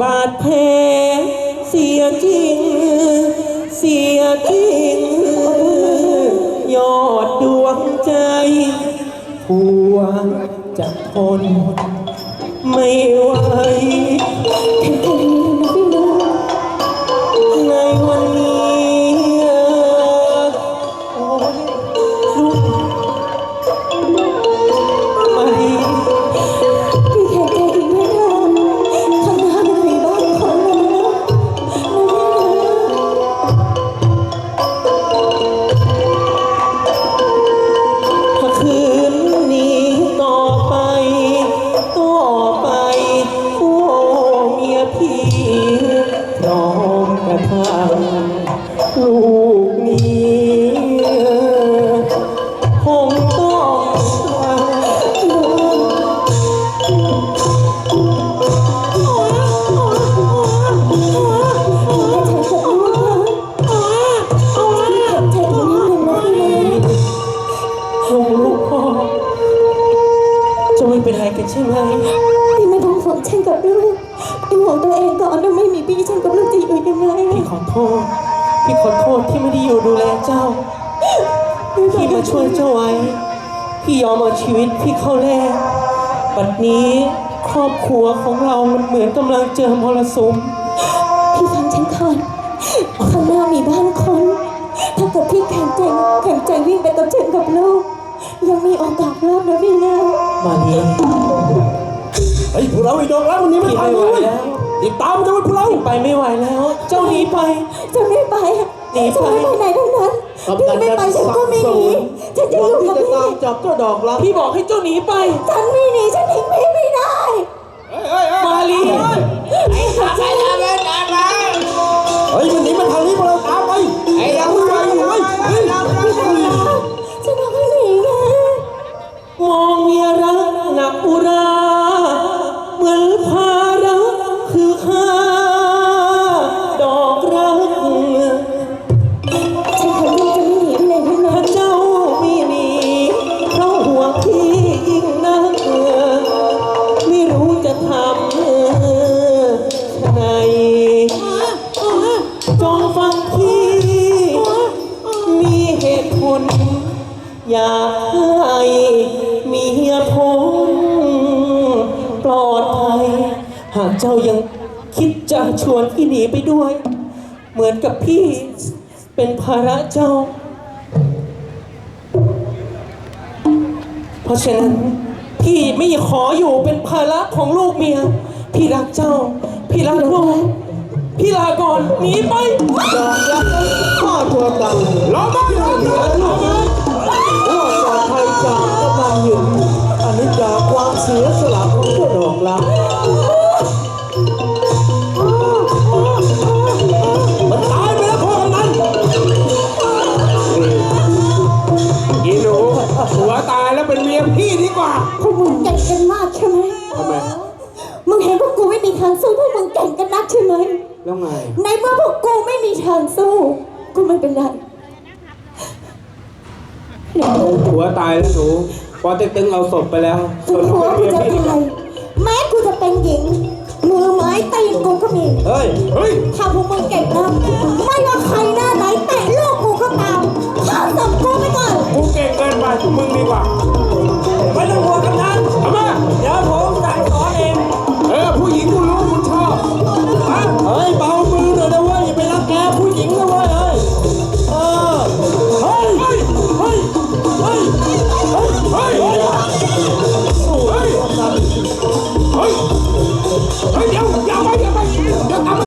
บาดแผลเสียจริง เสียจริง ยอดดวงใจผัวจะทน ไม่ไหว จะไม่เป็นไรกันใช่ไหมพี่ไม่ต้องห่วงฉันกับลูกพี่ห่วงตัวเองก่อนถ้าไม่มีพี่ฉันกับลูกจะอยู่ยังไงพี่ขอโทษ พี่ขอโทษที่ไม่ได้อยู่ดูแลเจ้า พี่มาช่วยเจ้าไว้ พี่ยอมเอาชีวิตพี่เข้าแลกบัดนี้ครอบครัวของเรามันเหมือนกำลังเจอมรสุม พี่ฟังฉันก่อนข้างหน้ามีบ้าน มาลีไอ้ยพวกเราไอ้ดอกแล้ววันนี้ไม่พี่ทันไม่ไหวเลยแล้วรีบตามมันจะไปพวกเราไปไม่ไหวแล้ว เจ้าหนีไป จะไม่ไปหนีไปจะไม่ไปไหนทั้งนั้นพี่ไม่ไปฉันก็ไม่หนีฉันจะอยู่กับจะพี่ตามจับเจ้าดอกรักพี่บอกให้เจ้าหนีไป ฉันไม่หนีฉันทิ้งพี่ไม่ได้ มาลีเฮ้ยมันหนีมาทางนี้พวกเราตามไปไอ้เราไปอยู่เว้ยเฮ้ยฉันบอกให้หนีไงมองเมียรั กหนักอุรา เหมือนภาระคือค่าดอกรักฉันขอที่จะไม่หนีไปไหนนั้ถ้าเจ้าไม่หนีเพราะห่วงพี่ยิ่งนักไม่รู้จะทำไงจงฟังพี่ มีเหตุผล อยากากเจ้ายังคิดจะชวนพี่หนีไปด้วย เหมือนกับพี่เป็นภาระเจ้า เพราะฉะนั้นพี่ไม่ขออยู่เป็นภาระของลูกเมีย พี่รักเจ้า พี่รักลูกพี่ลาก่อนหนีไปดอกรักข้าตัวตังเราไม่เห กว่าพวกมึงเก่งกันมากใช่ไหมทำไมมึงเห็นพวกกูไม่มีทางสู้พวกมึงเก่งกันนักใช่ไหมแล้วไง ในเมื่อพวกกูไม่มีทางสู้ กูไม่เป็นไรเดี๋ยวผัวตายแล้วหนูพอเต็กตึงเอาศพไปแล้วถึงหัวกูจะตายแม้กูจะเป็นหญิง มือไม้ตีนกูก็มี เฮ้ย เฮ้ย ถ้าพวกมึงเก่งนะ